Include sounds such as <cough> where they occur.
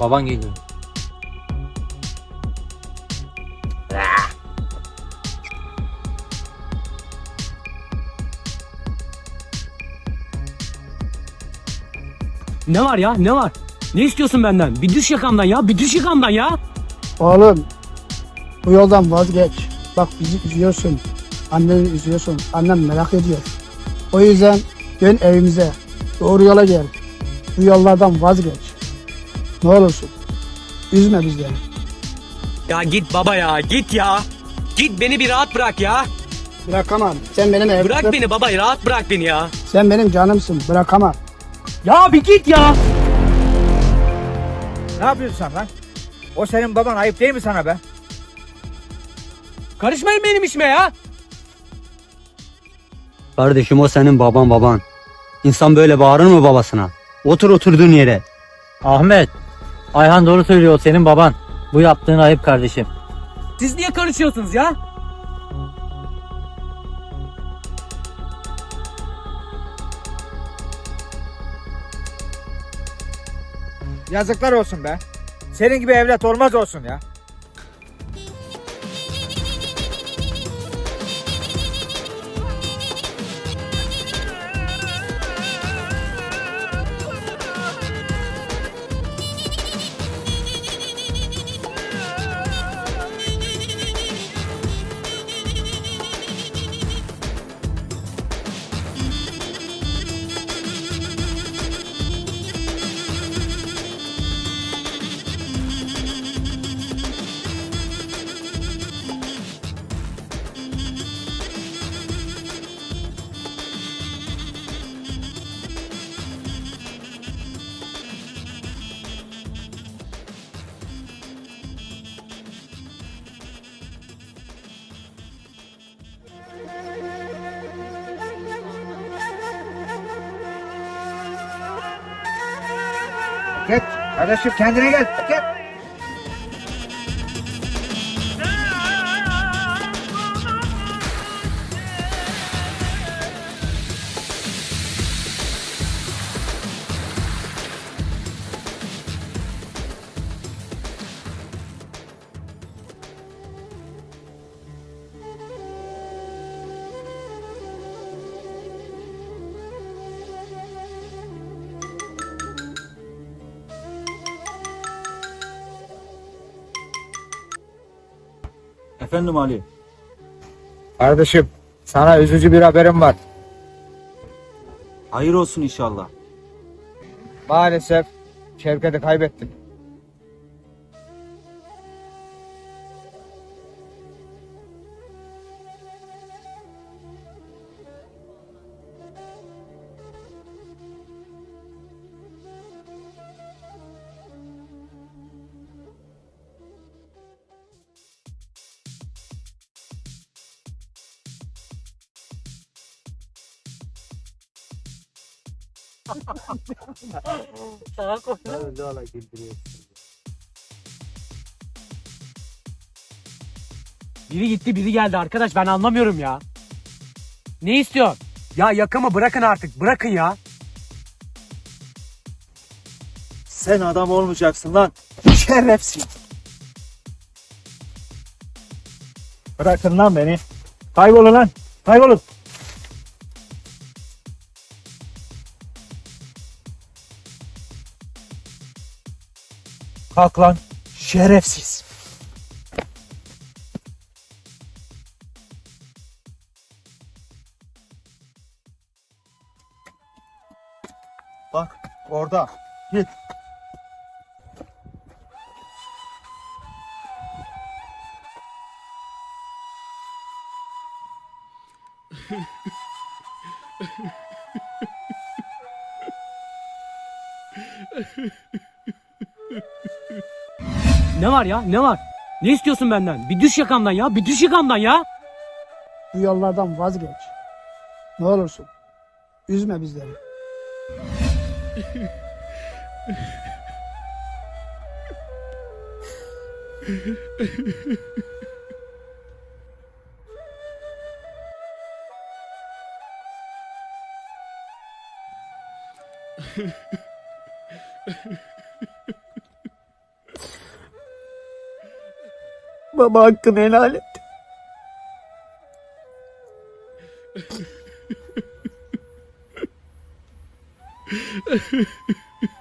Baban geliyor. Ne var ya ne var? Ne istiyorsun benden? Bir düş yakamdan ya bir düş yakamdan ya. Oğlum bu yoldan vazgeç. Bak bizi üzüyorsun. Anneni üzüyorsun. Annem merak ediyor. O yüzden dön evimize. Doğru yola gel. Bu yollardan vazgeç. Ne olursun. Üzme bizleri. Ya git baba ya git ya. Git beni bir rahat bırak ya. Bırakamam. Sen benim evimde. Bırak beni baba rahat bırak beni ya. Sen benim canımsın. Bırakamam. Ya bir git ya. Ne yapıyorsun sen lan? O senin baban ayıp değil mi sana be? Karışmayın benim işime ya. Kardeşim o senin baban baban. İnsan böyle bağırır mı babasına? Otur oturduğun yere. Ahmet, Ayhan doğru söylüyor senin baban. Bu yaptığın ayıp kardeşim. Siz niye karışıyorsunuz ya? Yazıklar olsun be. Senin gibi evlat olmaz olsun ya. Git. Kardeşim kendine gel. Git. Efendim Ali. Kardeşim sana üzücü bir haberim var. Hayır olsun inşallah. Maalesef Şevket'i kaybettim. Biri gitti biri geldi arkadaş ben anlamıyorum ya. Ne istiyor? Ya yakamı bırakın artık bırakın ya. Sen adam olmayacaksın lan. Şerefsiz. Bırakın lan beni. Kaybolun lan. Kaybolun. Kalk lan. Şerefsiz. Bak orada. Git. <laughs> Ne var ya ne var? Ne istiyorsun benden? Bir düş yakamdan ya bir düş yakamdan ya. Bu yollardan vazgeç. Ne olursun. Üzme bizleri. <laughs> Baba hakkını helal et. <laughs>